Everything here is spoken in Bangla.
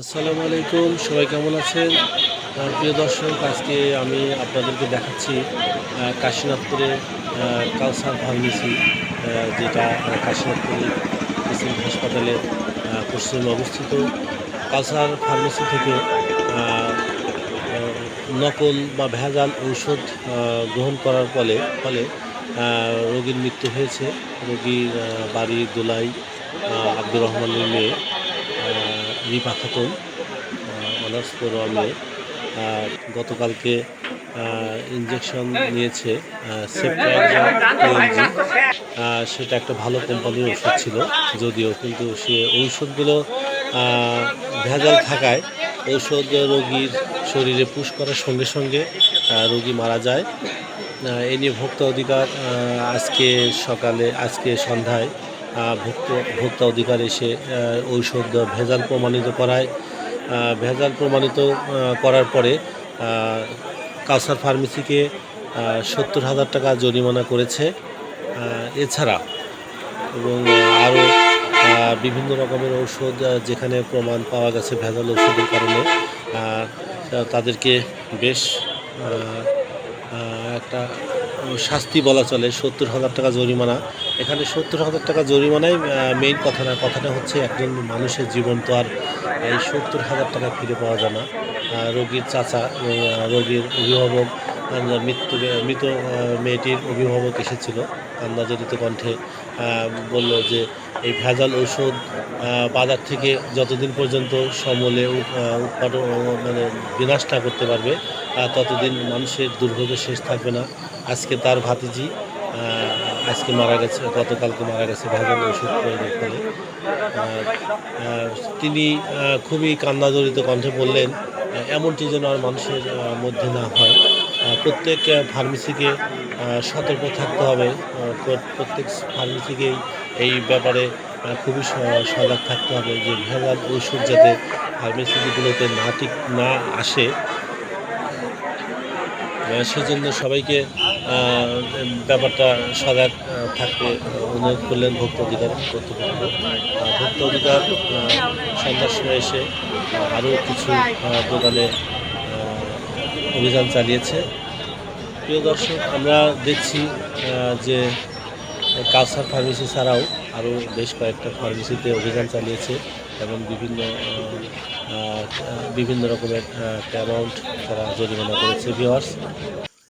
আসসালামু আলাইকুম, সবাই কেমন আছেন? প্রিয় দর্শক, আজকে আমি আপনাদেরকে দেখাচ্ছি কাশীনাথপুরে কালসার ফার্মেসি যেটা কাশীনাথপুরে প্রেসিডেন্ট হাসপাতালের পশ্চিমে অবস্থিত। কালসার ফার্মেসি থেকে নকল বা ভেজাল ঔষধ গ্রহণ করার ফলে ফলে রোগীর মৃত্যু হয়েছে। রোগীর বাড়ি, দোলাই আব্দুর রহমানের মেয়ে রিপা খাতুন অনার্স আহ, গতকালকে ইঞ্জেকশন নিয়েছে সেটা একটা ভালো কোম্পানির ওষুধ ছিল যদিও কিন্তু সে ঔষধগুলো ভেজাল থাকায় ঔষধ রোগীর শরীরে পুশ করার সঙ্গে সঙ্গে রোগী মারা যায়। এ নিয়ে ভোক্তা অধিকার আজকে সকালে আজকে সন্ধ্যায় ভোক্তা ভোক্তা অধিকার এসে ঔষধ ভেজাল প্রমাণিত করায়। ভেজাল প্রমাণিত করার পরে কাউসার ফার্মেসিকে সত্তর হাজার টাকা জরিমানা করেছে। এছাড়া এবং আরও বিভিন্ন রকমের ঔষধ যেখানে প্রমাণ পাওয়া গেছে ভেজাল ঔষধের কারণে তাদেরকে বেশ একটা শাস্তি বলা চলে, সত্তর হাজার টাকা জরিমানা। এখানে সত্তর হাজার টাকা জরিমানাই মেইন কথা না, কথাটা হচ্ছে একজন মানুষের জীবন তো আর এই সত্তর হাজার টাকা ফিরে পাওয়া যায় না। রোগীর চাচা রোগীর অভিভাবক আহ, মৃত্যু মৃত মেয়েটির অভিভাবক এসেছিল। কান্নাজড়িত কণ্ঠে আহ, বলল যে এই ভেজাল ঔষধ বাজার থেকে যতদিন পর্যন্ত সমলে উৎ- উৎপাদন মানে বিনাশ না করতে পারবে ততদিন মানুষের দুর্ভোগের শেষ থাকবে না। আজকে তার ভাতিজি আজকে মারা গেছে গতকালকে মারা গেছে ভেজাল ওষুধ প্রয়োগের ফলে তিনি খুবই কান্নাজড়িত কণ্ঠে বললেন এমনটি যেন আর মানুষের মধ্যে না হয়। প্রত্যেক ফার্মেসিকে সতর্ক থাকতে হবে। প্রত্যেক ফার্মেসিকেই এই ব্যাপারে খুবই সজাগ থাকতে হবে যে, ভেজাল ওষুধ যাতে ফার্মেসিগুলোতে না ঠিক, না আসে। সেজন্য সবাইকে ব্যাপারটা সজাগ থাকতে অনুরোধ করলেন ভোক্তা অধিকার কর্তৃপক্ষ ভোক্তা অধিকার সন্ধ্যার সময় এসে আরও কিছু দোকানে অভিযান চালিয়েছে। প্রিয় দর্শক, আমরা দেখছি যে কালসার ফার্মেসি ছাড়াও আরও বেশ কয়েকটা ফার্মেসিতে অভিযান চালিয়েছে এবং বিভিন্ন বিভিন্ন রকমের অ্যামাউন্ট তারা জরিমানা করেছে ভিওয়ার্স